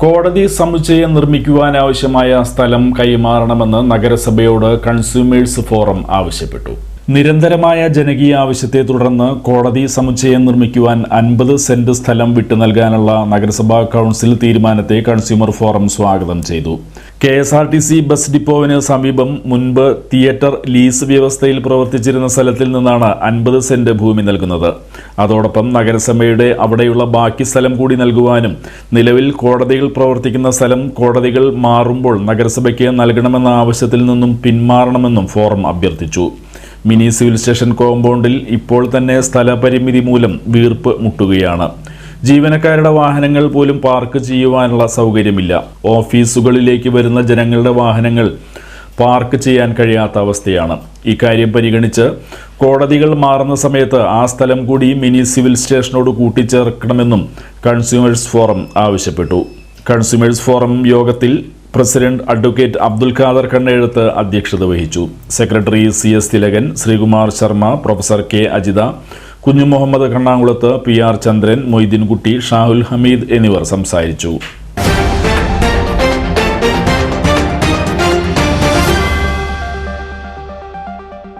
കോടതി സമുച്ചയം നിർമ്മിക്കുവാനാവശ്യമായ സ്ഥലം കൈമാറണമെന്ന് നഗരസഭയോട് കൺസ്യൂമേഴ്സ് ഫോറം ആവശ്യപ്പെട്ടു. നിരന്തരമായ ജനകീയ ആവശ്യത്തെ തുടർന്ന് കോടതി സമുച്ചയം നിർമ്മിക്കുവാൻ അൻപത് സെന്റ് സ്ഥലം വിട്ടു നൽകാനുള്ള നഗരസഭാ കൗൺസിൽ തീരുമാനത്തെ കൺസ്യൂമർ ഫോറം സ്വാഗതം ചെയ്തു. K S R T C bus ഡിപ്പോവിന് സമീപം മുൻപ് തിയേറ്റർ ലീസ് വ്യവസ്ഥയിൽ പ്രവർത്തിച്ചിരുന്ന സ്ഥലത്തിൽ നിന്നാണ് അൻപത് സെന്റ് ഭൂമി നൽകുന്നത്. അതോടൊപ്പം നഗരസഭയുടെ അവിടെയുള്ള ബാക്കി സ്ഥലം കൂടി നൽകുവാനും നിലവിൽ കോടതികൾ പ്രവർത്തിക്കുന്ന സ്ഥലം കോടതികൾ മാറുമ്പോൾ നഗരസഭയ്ക്ക് നൽകണമെന്ന ആവശ്യത്തിൽ നിന്നും പിന്മാറണമെന്നും ഫോറം അഭ്യർത്ഥിച്ചു. മിനി സിവിൽ സ്റ്റേഷൻ കോമ്പൗണ്ടിൽ ഇപ്പോൾ തന്നെ സ്ഥലപരിമിതി മൂലം വീർപ്പ് മുട്ടുകയാണ്. ജീവനക്കാരുടെ വാഹനങ്ങൾ പോലും പാർക്ക് ചെയ്യുവാനുള്ള സൗകര്യമില്ല. ഓഫീസുകളിലേക്ക് വരുന്ന ജനങ്ങളുടെ വാഹനങ്ങൾ പാർക്ക് ചെയ്യാൻ കഴിയാത്ത അവസ്ഥയാണ്. ഇക്കാര്യം പരിഗണിച്ച് കോടതികൾ മാറുന്ന സമയത്ത് ആ സ്ഥലം കൂടി മിനി സിവിൽ സ്റ്റേഷനോട് കൂട്ടിച്ചേർക്കണമെന്നും കൺസ്യൂമേഴ്സ് ഫോറം ആവശ്യപ്പെട്ടു. കൺസ്യൂമേഴ്സ് ഫോറം യോഗത്തിൽ പ്രസിഡന്റ് അഡ്വക്കേറ്റ് അബ്ദുൽ ഖാദർ കണ്ണെഴുത്ത് അധ്യക്ഷത വഹിച്ചു. Secretary C S Thilakan Sreekumar Sharma professor K Ajitha Kunju Muhammad Kannankulath P R Chandran Moideenkutty Shahul Hameed എന്നിവർ സംസാരിച്ചു.